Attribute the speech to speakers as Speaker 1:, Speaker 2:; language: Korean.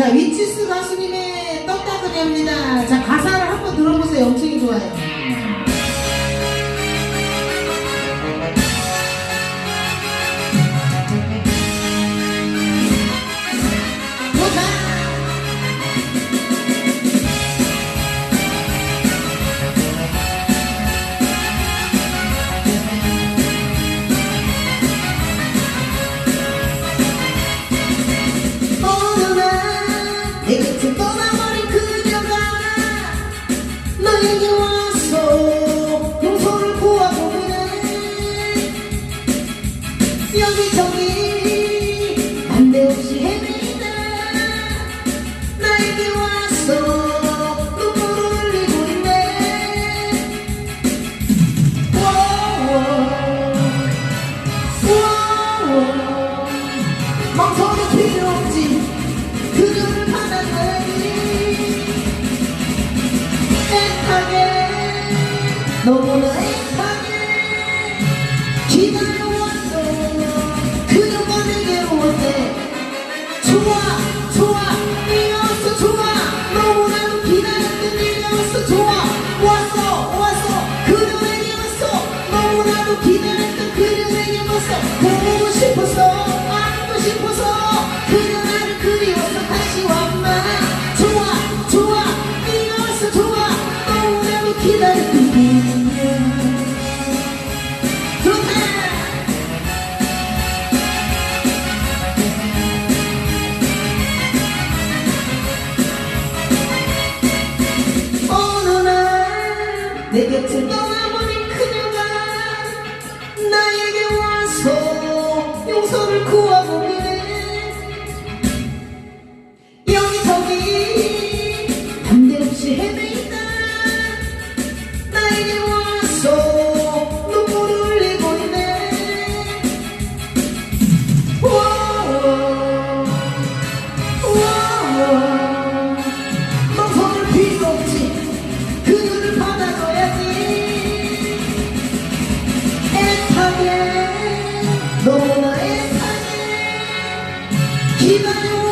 Speaker 1: 자, 위치스 가수님의 떡다그리입니다. 자, 가사를 한번 들어보세요. 엄청 좋아요. 멍청이 필요 없지. 그녀를 받아내니 애타게 너무나 애타게 기다려왔어. 그녀가 내게로 올때 좋아 좋아. 이어서 좋아. 너무나도 기다렸던 일이었어. 좋아 내 곁을 떠나버린 그녀가 나에게 와서 용서를 구하고 Keep on